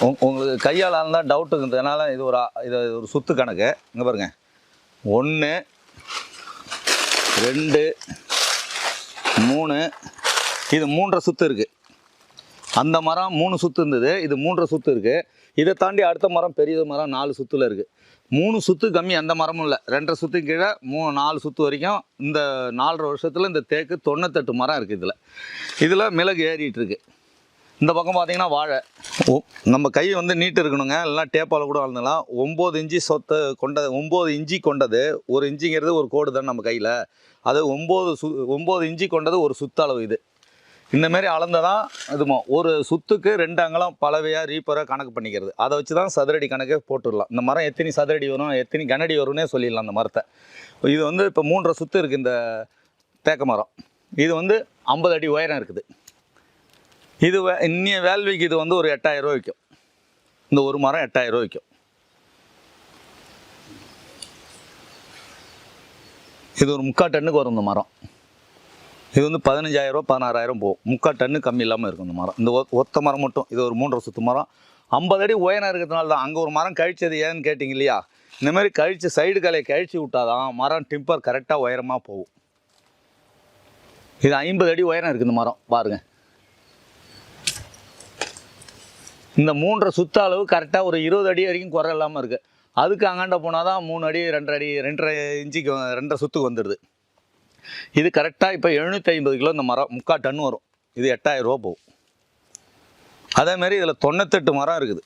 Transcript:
உங்- உங்களுக்கு கையால் இருந்தால் டவுட் இருந்ததுனால இது ஒரு இது ஒரு சுத்து கணக்கு. இங்கே பாருங்கள் ஒன்று ரெண்டு மூணு. இது மூன்றரை சுத்து இருக்குது அந்த மரம் மூணு சுத்து இருந்தது. இது மூன்றரை சுத்து இருக்குது இதை தாண்டி அடுத்த மரம் பெரிய மரம் நாலு சுத்தில் இருக்குது மூணு சுத்து கம்மி எந்த மரமும் இல்லை. ரெண்டரை சுத்து கீழே மூ நாலு சுத்து வரைக்கும் இந்த நாலரை வருஷத்தில் இந்த தேக்கு தொண்ணூத்தெட்டு மரம் இருக்குது இதில். இதில் மிளகு ஏறிட்டுருக்கு இந்த பக்கம் பார்த்தீங்கன்னா வாழை. நம்ம கை வந்து நீட்டு இருக்கணுங்க. இல்லைனா டேப்பால் கூட வளர்ந்துலாம் ஒம்பது இஞ்சி சொத்து கொண்டது ஒம்பது இஞ்சி கொண்டது ஒரு இஞ்சிங்கிறது ஒரு கோடு தான் நம்ம கையில். அது ஒம்பது சு ஒம்பது இஞ்சி கொண்டது ஒரு சுத்தளவு இது. இந்தமாரி அளந்ததான் இதுமோ ஒரு சுத்துக்கு ரெண்டு அங்கலம் பலவையாக ரீப்பராக கணக்கு பண்ணிக்கிறது. அதை வச்சு தான் சதுரடி கணக்கே போட்டுடலாம். இந்த மரம் எத்தனை சதுரடி வரும் எத்தனை கனடி வரும்னே சொல்லிடலாம் அந்த மரத்தை. இது வந்து இப்போ மூன்றரை சுத்து இருக்குது இந்த தேக்க மரம். இது வந்து ஐம்பது அடி உயரம் இருக்குது. இது வே- இன்னிய வேல்விக்கு இது வந்து ஒரு எட்டாயிரம் ரூபா விற்கும் இந்த ஒரு மரம் எட்டாயிரம் ரூபா விற்கும் இது ஒரு முக்கால் டன்னுக்கு வரும் இந்த மரம். இது வந்து பதினஞ்சாயிரம் ரூபா பதினாறாயிரம் போகும். முக்கால் டன்னு கம்மி இல்லாமல் இருக்கும் இந்த மரம். இந்த ஒ- ஒத்த மரம் மட்டும். இது ஒரு மூன்றரை சுத்து மரம். ஐம்பது அடி உயரம் இருக்கிறதுனால தான் அங்கே ஒரு மரம் கழிச்சது ஏன்னு கேட்டிங்க இல்லையா? இந்த மாதிரி கழிச்சு சைடு கலையை கழிச்சு விட்டாதான் மரம் டிம்பர் கரெக்டாக உயரமாக போகும். இது ஐம்பது அடி உயரம் இருக்குது இந்த மரம். பாருங்கள் இந்த மூன்றரை சுத்த அளவு கரெக்டாக ஒரு இருபது அடி வரைக்கும் குறை இல்லாமல் இருக்குது அதுக்கு அங்காண்ட போனால் தான் மூணு அடி ரெண்டரை அடி ரெண்டரை இன்ச்சுக்கு ரெண்டரை சுத்துக்கு வந்துடுது. இது கரெக்டாக இப்போ எழுநூற்றி ஐம்பது கிலோ இந்த மரம் முக்கால் டன் வரும். இது எட்டாயிரம் ரூபா போகும். அதேமாரி இதில் தொண்ணூத்தெட்டு மரம் இருக்குது.